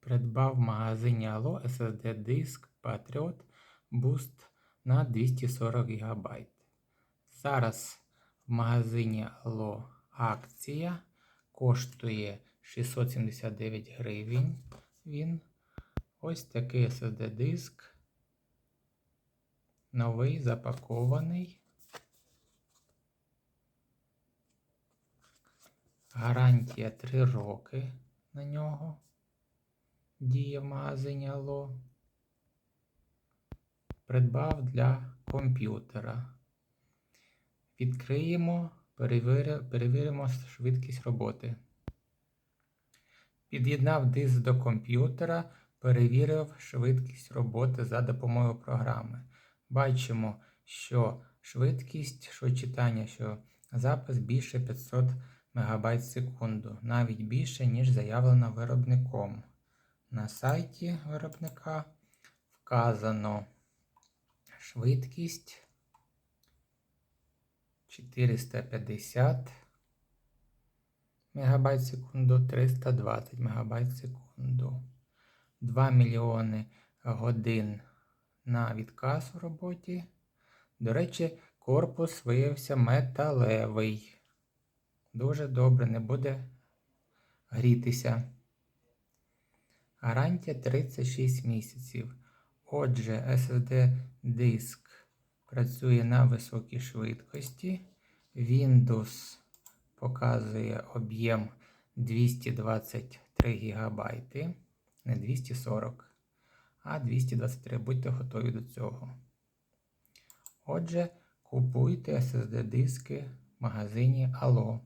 Придбав в магазині Allo SSD диск Patriot Boost на 240 ГБ. Зараз в магазині Allo акція коштує 679 гривень. Він ось такий SSD диск. Новий запакований. Гарантія 3 роки на нього. Діє в магазині Allo. Придбав для комп'ютера. Відкриємо, перевіримо швидкість роботи. Під'єднав диск до комп'ютера, перевірив швидкість роботи за допомогою програми. Бачимо, що швидкість, що читання, що запис більше 500 МБ в секунду, навіть більше, ніж заявлено виробником. На сайті виробника вказано швидкість 450 МБ в секунду, 320 МБ в секунду. 2 мільйони годин на відказ у роботі. До речі, корпус виявився металевий. Дуже добре, не буде грітися. Гарантія 36 місяців. Отже, SSD диск працює на високій швидкості. Windows показує об'єм 223 ГБ, не 240, а 223. Будьте готові до цього. Отже, купуйте SSD диски в магазині Allo.